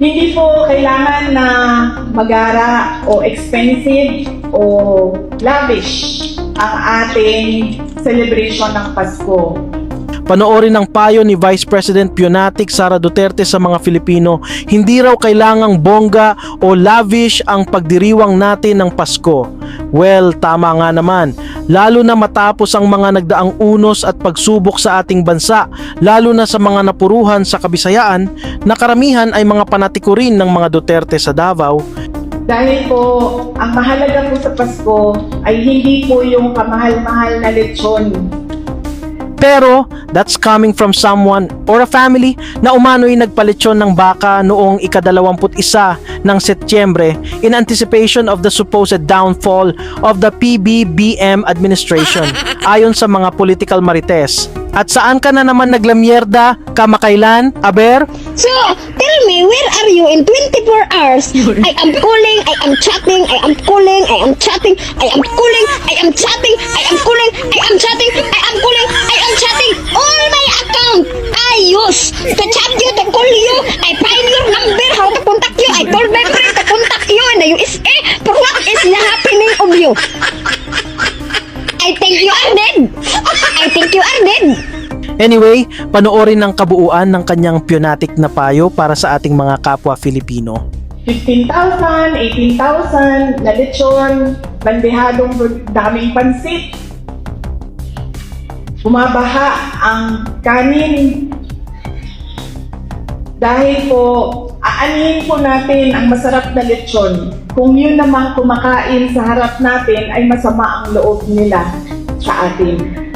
Hindi po kailangan na magara o expensive o lavish ang ating celebration ng Pasko. Panoorin ang payo ni Vice President Pionatic Sara Duterte sa mga Filipino, hindi raw kailangang bongga o lavish ang pagdiriwang natin ng Pasko. Well, tama nga naman. Lalo na matapos ang mga nagdaang unos at pagsubok sa ating bansa, lalo na sa mga napuruhan sa kabisayaan, na karamihan ay mga panatiko rin ng mga Duterte sa Davao, Dahil po, ang mahalaga po sa Pasko ay hindi po yung kamahal-mahal na lechon. Pero that's coming from someone or a family na umano'y nagpalitsyon ng baka noong ikadalawamput isa ng Setyembre in anticipation of the supposed downfall of the PBBM administration ayon sa mga political marites. At saan ka na naman naglamyerda kamakailan, Aber? So, tell me, where are you in 24 hours? I am calling, I am chatting, I am calling, I am chatting, I am calling, I am chatting, I am calling, I am chatting, I am to chat you, to call you. I find your number, how to contact you. I told my friend to contact you in the USA. For what is the happening of you? I think you are dead. I think you are dead. Anyway, panoorin ng kabuuan ng kanyang pionatic na payo para sa ating mga kapwa Filipino. 15,000, 18,000 na lechon, bandehadong daming pansit. Bumabaha ang kanin. Dahil po, aanihin po natin ang masarap na lechon. Kung yun naman kumakain sa harap natin ay masama ang loob nila sa atin.